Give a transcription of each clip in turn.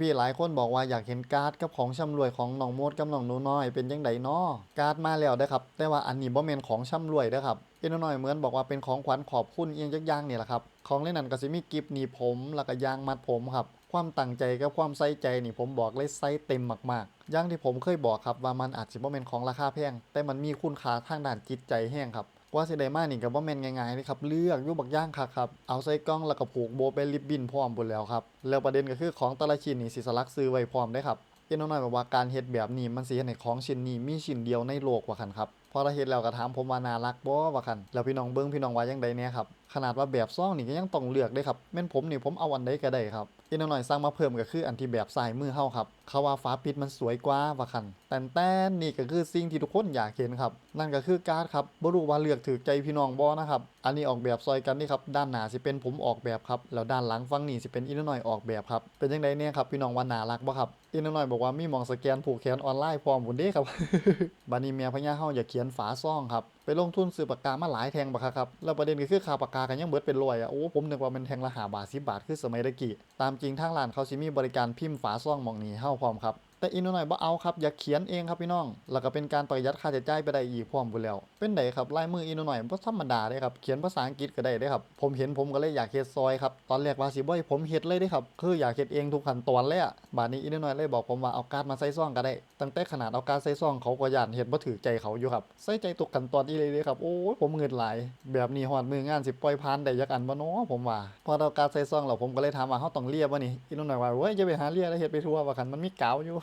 พี่ๆหลายคนบอกว่าอยากเห็นการ์ดกับของชำรวยของน้องโมดกับน้องหนูน้อยเป็นยังไงน้อการ์ดมาแล้วเด้ครับ แต่ว่าอันนี้บ่แม่นของชำรวยเด้ครับพี่นน้อยเหมือนบอกว่าเป็นของขวัญขอบคุณเอียงจักย่างนี่แหละครับของเล่นนั้นก็สิมีกิฟต์หนีผมแล้วก็ยางมัดผมครับความตั้งใจกับความใส่ใจนี่ผมบอกเลยใส่เต็มมากๆอย่างที่ผมเคยบอกครับว่ามันอาจสิบ่แม่นของราคาแพงแต่มันมีคุณค่าทางด้านจิตใจแห้งครับ ว่าสิได้มานี่ก็บ่แม่นง่ายๆเลยครับ เลือกอยู่บักย่างคักครับ เอาใส่กล้องแล้วก็ผูกโบเป็นริบบิ้นพร้อมหมดแล้วครับ แล้วประเด็นก็คือของแต่ละชิ้นนี่สิสลักซื้อไว้พร้อมได้ครับเอ็นน้อยบอกว่าการเฮ็ดแบบนี้มันสิเฮ็ดให้ของชิ้นนี้มีชิ้นเดียวในโลกว่าคันครับ พอเราเฮ็ดแล้วก็ถามผมว่าน่ารักบ่ว่าคันแล้วพี่น้องเบิ่งพี่น้องว่าจังไดแหน่ยครับขนาดว่าแบบซ่องนี่ก็ยังต้องเลือกเด้ครับแม่นผมนี่ผมเอาอันใดก็ได้ครับเอ็นน้อยสร้างมาเพิ่มก็คืออันที่แบบซ้ายมือเฮาครับเขาว่าฝาปิดมันสวยกว่าว่าคันแต่แต่นี่ก็คือสิ่งที่ทุกคนอยากเห็นครับนั่นก็คือการ์ดครับบ่รู้ว่าเลือกถือใจพี่น้องบ่นะครับอันนี้ออกแบบซอยกันนี่ครับด้านหน้าสิเป็นผมออกแบบครับแล้วด้านหลังฝั่งนี้สิเป็นอินน้อยออกแบบครับเป็นจังไดเนี่ยครับพี่น้องว่าน่ารักบ่ครับอินน้อยบอกว่ามีมองสแกนผูกแขนออนไลน์พร้อมพุ่นเด้ครับบัดนี้แม่พญาเฮาอยากเขียนฝาซ่องครับไปลงทุนซื้อปากกามาหลายแทงบักคาครับแล้วประเด็นก็คือค่าปากกากันยังเบิดเป็นร้อยอะโอ้ผมนึกว่ามันแทงละหาบาทสิบาทคือสมัยตะกี้ตามจริงทางร้านเขาสิมีบริการพิมพ์ฝาซ่องมองนี้เฮาพร้อมครับ แต่อินหน่อยบ่เอาครับอยากเขียนเองครับพี่น้อง แล้วก็เป็นการประหยัดค่าใช้จ่ายไปได้อีกพร้อมบุแล้ว เป็นไดครับลายมืออินหน่อยบ่ธรรมดาเด้ครับเขียนภาษาอังกฤษก็ได้เด้ครับผมเห็นผมก็เลยอยากเฮ็ดซอยครับตอนแรกว่าสิบ่ให้ผมเฮ็ดเลยเด้ครับคืออยากเฮ็ดเองทุกขั้นตอนเลยอะบาดนี้อินหน่อยเลยบอกผมว่าเอาการ์ดมาใส่ซองก็ได้ ตั้งแต่ขนาดเอาการ์ดใส่ซองเขาก็ย่านเฮ็ดบ่ถือใจเขาอยู่ครับใส่ใจทุกขั้นตอนอีเลยเด้ครับโอ้ยผมเงินหลายแบบนี้ฮอดมืองานสิปล่อยผ่านได้จักอันบ่เนาะผมว่าพอเอาการ์ดใส่ซองแล้วผมก็เลยถามว่าเฮาต้องเลียบ่นี่อินหน่อยว่าเว้ยจะไปหาเลียแล้วเฮ็ดไปทั่วว่าคันมันมีกาวอยู่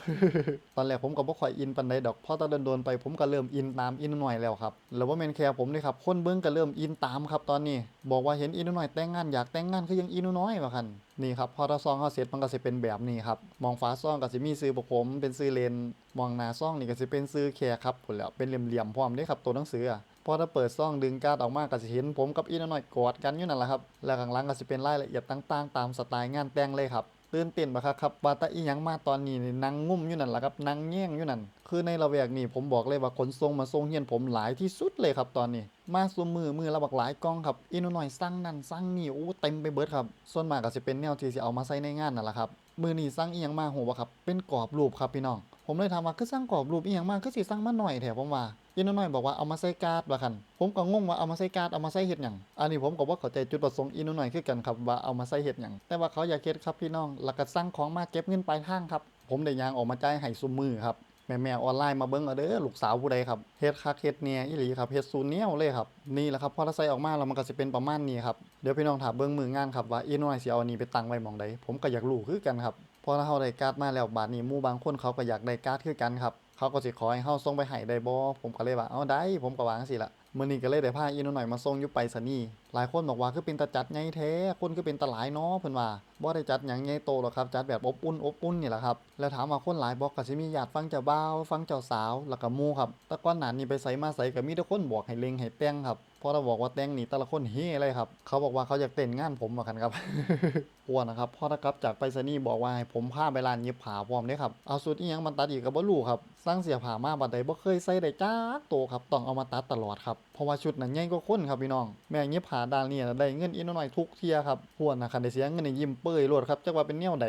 ตอนแรกผมก็บ่ค่อยอินปานใดดอกพอตอนโดนๆไปผมก็เริ่มอินตามอินหน่อยแล้วครับแล้วว่าแมนแค่ผมนี่ครับคนเบิ่งก็เริ่มอินตามครับตอนนี้ บอกว่าเห็นอินหน่อยแต่งงานอยากแต่งงานคือยังอินน้อยว่าคันนี่ครับพอเราซองเฮาเสร็จมันก็สิเป็นแบบนี้ครับมองฟ้าซองก็สิมีซื้อพวกผม เป็นซื้อเลนมองหน้าซองนี่ก็สิเป็นซื้อแค่ครับพุ่นแล้วเป็นเหลี่ยมๆพร้อมเด้ครับตัวหนังสืออะพอถ้าเปิดซองดึงการ์ดออกมาก็สิเห็นผมกับอินหน่อยกอดกันอยู่นั่นแหละครับ แล้วข้างหลังก็สิเป็นรายละเอียดต่างๆ ตามสไตล์งานแต่งเลยครับ ตื่นเต้นบักคักครับว่าตาอีหยังมาตอนนี้นี่นั่งงุ่มอยู่นั่นแหละครับนั่งแย่งอยู่นั่นคือในระแวกนี้ผมบอกเลยว่าขนทรงมาทรงเฮียนผมหลายที่สุดเลยครับตอนนี้ มาซุมมือมือละบักหลายกล้องครับอีนหน่อยสั่งนั่นสั่งนี่โอ้เต็มไปเบิดครับส่วนมากก็สิเป็นแนวที่สิเอามาใส่ในงานนั่นแหละครับ มือนี่สั่งอีหยังมาโหบ่ครับ เป็นกรอบรูปครับพี่น้อง ผมเลยถามว่าคือสั่งกรอบรูปอีหยังมาคือสิสั่งมาหน่อยแถผมว่าอีนหน่อยบอกว่าเอามาใส่การ์ดว่าคันผมก็งงว่าเอามาใส่การ์ดเอามาใส่เห็ดหยังอันนี้ผมก็บ่เข้าใจจุดประสงค์อีนหน่อยคือกันครับว่าเอามาใส่เห็ดหยังแต่ว่าเขาอยากเฮ็ดครับพี่น้องแล้วก็สั่งของมาเก็บเงินปลายทางครับผมได้ยางออกมาจ่ายให้ซุมือครับ แม่แม่ออนไลน์มาเบิ้งเอาเด้อลูกสาวผู้ใดครับเฮ็ดคักเฮ็ดเนี่ยอีหลีครับเฮ็ดซูนย์แนวเลยครับนี่แหละครับพอถ้าใส่ออกมาแล้วมันก็สิเป็นประมาณนี้ครับเดี๋ยวพี่น้องถามเบิ้งมืองานครับว่าอีน้อยสิเอาอันนี้ไปตั้งไว้หม่องใดผมก็อยากรู้คือกันครับพอถ้าเฮาได้การ์ดมาแล้วบาดนี้หมู่บางคนเขาก็อยากได้การ์ดคือกันครับ เขาก็สิขอให้เฮาส่งไปให้ได้บ่ผมก็เลยว่าเอาได้ผมก็วาจั่งสิล่ะมื้อนี้ก็เลยได้พาอีน้อยมาส่งอยู่ไปรษณีย์หลายคนบอกว่าคือเป็นตาจัดใหญ่แท้คนคือเป็นตาหลายเนาะเพิ่นว่าบ่ได้จัดหยังใหญ่โตหรอกครับจัดแบบอบอุ่นอบอุ่นนี่แหละครับแล้วถามว่าคนหลายบอกก็สิมีญาติฟังเจ้าบ่าวฟังเจ้าสาวแล้วก็หมู่ครับแต่ก่อนหน้านี้ไปไสมาไสก็มีแต่คนบอกให้เล็งให้แต่งครับพอเราบอกว่าแต่งนี่แต่ละคนเฮ้เลยครับ เขาบอกว่าเขาอยากเต้นงานผมว่ากันครับอ้วนนะครับพ่อนะครับจากไปรษณีย์บอกว่าให้ผมพาไปร้านเย็บผ้าพร้อมเด้ครับเอาสุดอีหยังมันตัดอีกก็บ่รู้ครับสร้างเสียผ่ามาบัดใดบ่เคยใส่ได้จักโตครับต้องเอามาตัดตลอดครับเพราะว่าชุดนั้นใหญ่กว่าคนครับพี่น้อง แม่เย็บผ่าดานนี้น่ะได้เงินอีน้อยทุกเทียครับพวนนะคันได้เสียเงินนี่ยิ้มเปื่อยรวดครับจักว่าเป็นแนวใด